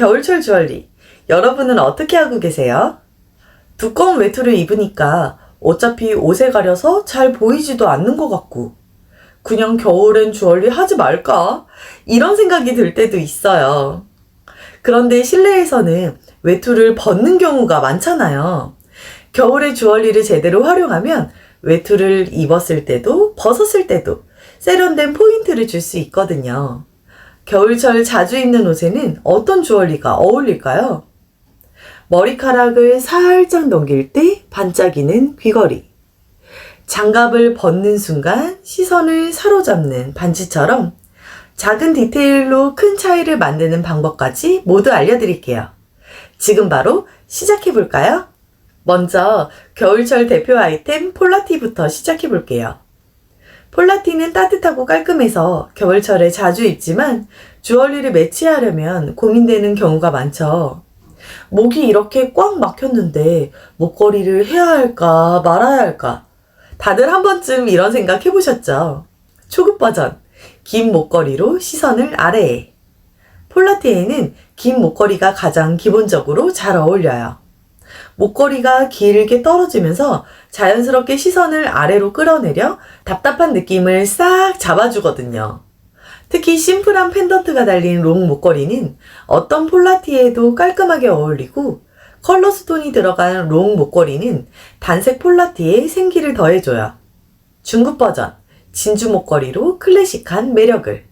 겨울철 주얼리. 여러분은 어떻게 하고 계세요? 두꺼운 외투를 입으니까 어차피 옷에 가려서 잘 보이지도 않는 것 같고, 그냥 겨울엔 주얼리 하지 말까? 이런 생각이 들 때도 있어요. 그런데 실내에서는 외투를 벗는 경우가 많잖아요. 겨울에 주얼리를 제대로 활용하면 외투를 입었을 때도 벗었을 때도 세련된 포인트를 줄 수 있거든요. 겨울철 자주 입는 옷에는 어떤 주얼리가 어울릴까요? 머리카락을 살짝 넘길 때 반짝이는 귀걸이. 장갑을 벗는 순간 시선을 사로잡는 반지처럼 작은 디테일로 큰 차이를 만드는 방법까지 모두 알려드릴게요. 지금 바로 시작해 볼까요? 먼저 겨울철 대표 아이템 폴라티부터 시작해 볼게요. 폴라티는 따뜻하고 깔끔해서 겨울철에 자주 입지만 주얼리를 매치하려면 고민되는 경우가 많죠. 목이 이렇게 꽉 막혔는데 목걸이를 해야 할까 말아야 할까 다들 한 번쯤 이런 생각 해보셨죠? 초급 버전 긴 목걸이로 시선을 아래에 폴라티에는 긴 목걸이가 가장 기본적으로 잘 어울려요. 목걸이가 길게 떨어지면서 자연스럽게 시선을 아래로 끌어내려 답답한 느낌을 싹 잡아주거든요. 특히 심플한 펜던트가 달린 롱 목걸이는 어떤 폴라티에도 깔끔하게 어울리고 컬러 스톤이 들어간 롱 목걸이는 단색 폴라티에 생기를 더해줘요. 중급 버전, 진주 목걸이로 클래식한 매력을.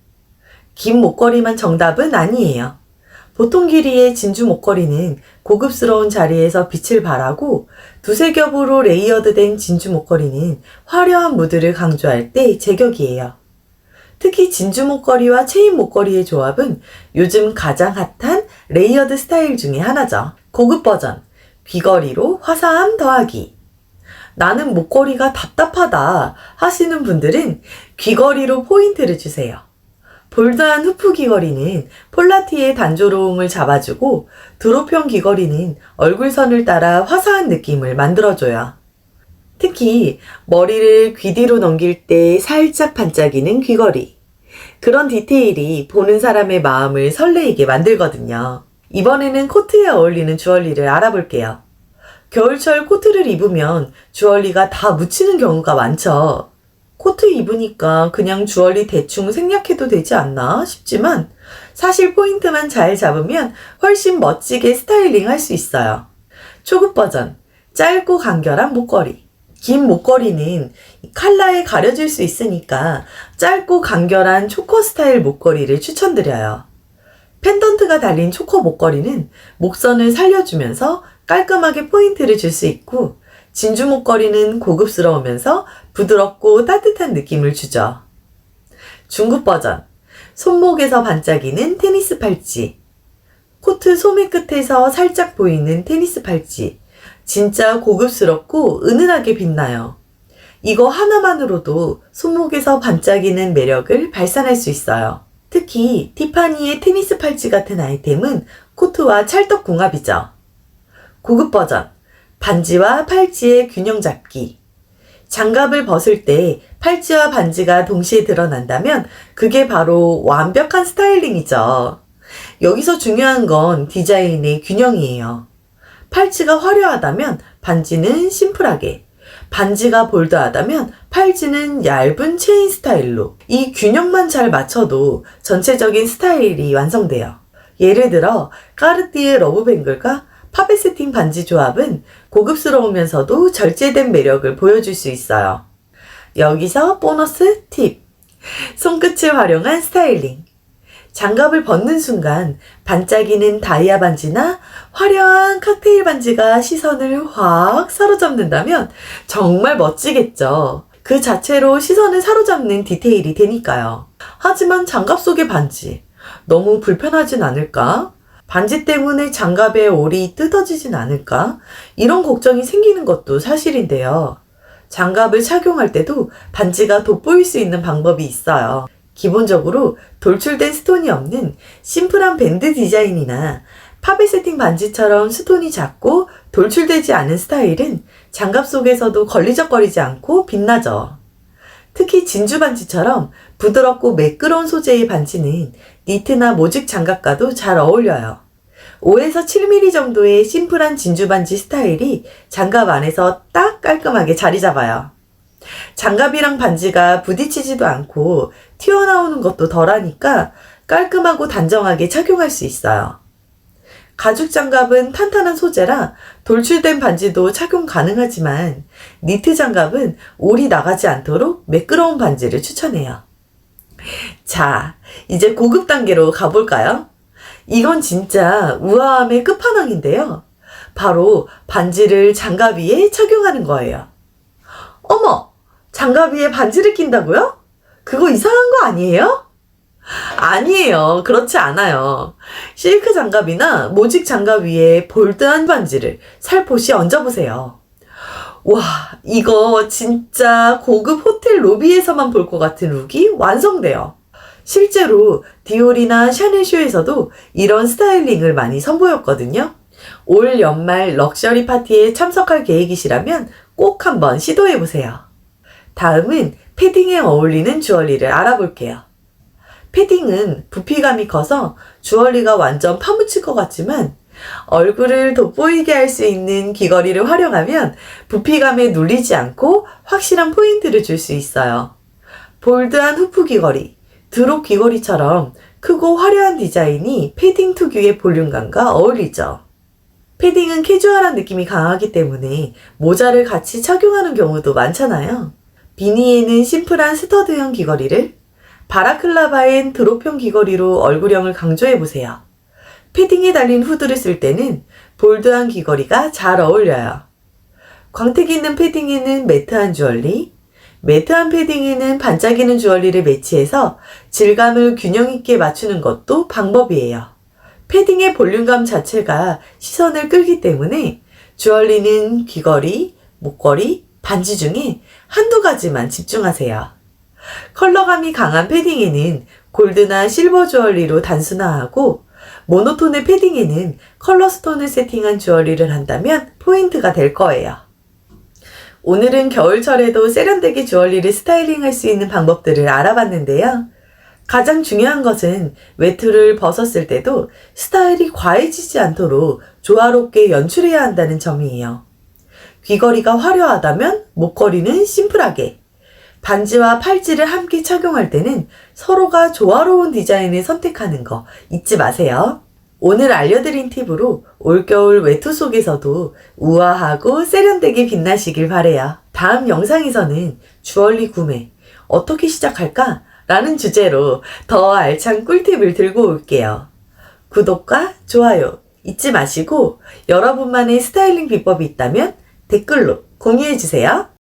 긴 목걸이만 정답은 아니에요. 보통 길이의 진주 목걸이는 고급스러운 자리에서 빛을 발하고 두세 겹으로 레이어드된 진주 목걸이는 화려한 무드를 강조할 때 제격이에요. 특히 진주 목걸이와 체인 목걸이의 조합은 요즘 가장 핫한 레이어드 스타일 중에 하나죠. 고급 버전, 귀걸이로 화사함 더하기. 나는 목걸이가 답답하다 하시는 분들은 귀걸이로 포인트를 주세요. 볼드한 후프 귀걸이는 폴라티의 단조로움을 잡아주고 드롭형 귀걸이는 얼굴선을 따라 화사한 느낌을 만들어줘요. 특히 머리를 귀 뒤로 넘길 때 살짝 반짝이는 귀걸이. 그런 디테일이 보는 사람의 마음을 설레이게 만들거든요. 이번에는 코트에 어울리는 주얼리를 알아볼게요. 겨울철 코트를 입으면 주얼리가 다 묻히는 경우가 많죠. 코트 입으니까 그냥 주얼리 대충 생략해도 되지 않나 싶지만 사실 포인트만 잘 잡으면 훨씬 멋지게 스타일링 할 수 있어요. 초급 버전, 짧고 간결한 목걸이. 긴 목걸이는 칼라에 가려질 수 있으니까 짧고 간결한 초커 스타일 목걸이를 추천드려요. 펜던트가 달린 초커 목걸이는 목선을 살려주면서 깔끔하게 포인트를 줄 수 있고 진주 목걸이는 고급스러우면서 부드럽고 따뜻한 느낌을 주죠. 중급 버전. 손목에서 반짝이는 테니스 팔찌. 코트 소매 끝에서 살짝 보이는 테니스 팔찌. 진짜 고급스럽고 은은하게 빛나요. 이거 하나만으로도 손목에서 반짝이는 매력을 발산할 수 있어요. 특히 티파니의 테니스 팔찌 같은 아이템은 코트와 찰떡궁합이죠. 고급 버전. 반지와 팔찌의 균형 잡기. 장갑을 벗을 때 팔찌와 반지가 동시에 드러난다면 그게 바로 완벽한 스타일링이죠. 여기서 중요한 건 디자인의 균형이에요. 팔찌가 화려하다면 반지는 심플하게, 반지가 볼드하다면 팔찌는 얇은 체인 스타일로 이 균형만 잘 맞춰도 전체적인 스타일이 완성돼요. 예를 들어 까르띠에 러브뱅글과 파베스틴 반지 조합은 고급스러우면서도 절제된 매력을 보여줄 수 있어요. 여기서 보너스 팁. 손끝을 활용한 스타일링. 장갑을 벗는 순간 반짝이는 다이아 반지나 화려한 칵테일 반지가 시선을 확 사로잡는다면 정말 멋지겠죠. 그 자체로 시선을 사로잡는 디테일이 되니까요. 하지만 장갑 속의 반지. 너무 불편하진 않을까? 반지 때문에 장갑의 올이 뜯어지진 않을까? 이런 걱정이 생기는 것도 사실인데요. 장갑을 착용할 때도 반지가 돋보일 수 있는 방법이 있어요. 기본적으로 돌출된 스톤이 없는 심플한 밴드 디자인이나 팝의 세팅 반지처럼 스톤이 작고 돌출되지 않은 스타일은 장갑 속에서도 걸리적거리지 않고 빛나죠. 특히 진주 반지처럼 부드럽고 매끄러운 소재의 반지는 니트나 모직 장갑과도 잘 어울려요. 5에서 7mm 정도의 심플한 진주 반지 스타일이 장갑 안에서 딱 깔끔하게 자리 잡아요. 장갑이랑 반지가 부딪히지도 않고 튀어나오는 것도 덜하니까 깔끔하고 단정하게 착용할 수 있어요. 가죽 장갑은 탄탄한 소재라 돌출된 반지도 착용 가능하지만 니트 장갑은 올이 나가지 않도록 매끄러운 반지를 추천해요. 자, 이제 고급 단계로 가볼까요? 이건 진짜 우아함의 끝판왕인데요. 바로 반지를 장갑 위에 착용하는 거예요. 어머! 장갑 위에 반지를 낀다고요? 그거 이상한 거 아니에요? 아니에요. 그렇지 않아요. 실크 장갑이나 모직 장갑 위에 볼드한 반지를 살포시 얹어보세요. 와, 이거 진짜 고급 호텔 로비에서만 볼 것 같은 룩이 완성돼요. 실제로 디올이나 샤넬쇼에서도 이런 스타일링을 많이 선보였거든요. 올 연말 럭셔리 파티에 참석할 계획이시라면 꼭 한번 시도해보세요. 다음은 패딩에 어울리는 주얼리를 알아볼게요. 패딩은 부피감이 커서 주얼리가 완전 파묻힐 것 같지만 얼굴을 돋보이게 할 수 있는 귀걸이를 활용하면 부피감에 눌리지 않고 확실한 포인트를 줄 수 있어요. 볼드한 후프 귀걸이, 드롭 귀걸이처럼 크고 화려한 디자인이 패딩 특유의 볼륨감과 어울리죠. 패딩은 캐주얼한 느낌이 강하기 때문에 모자를 같이 착용하는 경우도 많잖아요. 비니에는 심플한 스터드형 귀걸이를, 바라클라바엔 드롭형 귀걸이로 얼굴형을 강조해보세요. 패딩에 달린 후드를 쓸 때는 볼드한 귀걸이가 잘 어울려요. 광택 있는 패딩에는 매트한 주얼리, 매트한 패딩에는 반짝이는 주얼리를 매치해서 질감을 균형 있게 맞추는 것도 방법이에요. 패딩의 볼륨감 자체가 시선을 끌기 때문에 주얼리는 귀걸이, 목걸이, 반지 중에 한두 가지만 집중하세요. 컬러감이 강한 패딩에는 골드나 실버 주얼리로 단순화하고 모노톤의 패딩에는 컬러 스톤을 세팅한 주얼리를 한다면 포인트가 될 거예요. 오늘은 겨울철에도 세련되게 주얼리를 스타일링할 수 있는 방법들을 알아봤는데요. 가장 중요한 것은 외투를 벗었을 때도 스타일이 과해지지 않도록 조화롭게 연출해야 한다는 점이에요. 귀걸이가 화려하다면 목걸이는 심플하게, 반지와 팔찌를 함께 착용할 때는 서로가 조화로운 디자인을 선택하는 거 잊지 마세요. 오늘 알려드린 팁으로 올겨울 외투 속에서도 우아하고 세련되게 빛나시길 바래요. 다음 영상에서는 주얼리 구매 어떻게 시작할까? 라는 주제로 더 알찬 꿀팁을 들고 올게요. 구독과 좋아요 잊지 마시고 여러분만의 스타일링 비법이 있다면 댓글로 공유해주세요.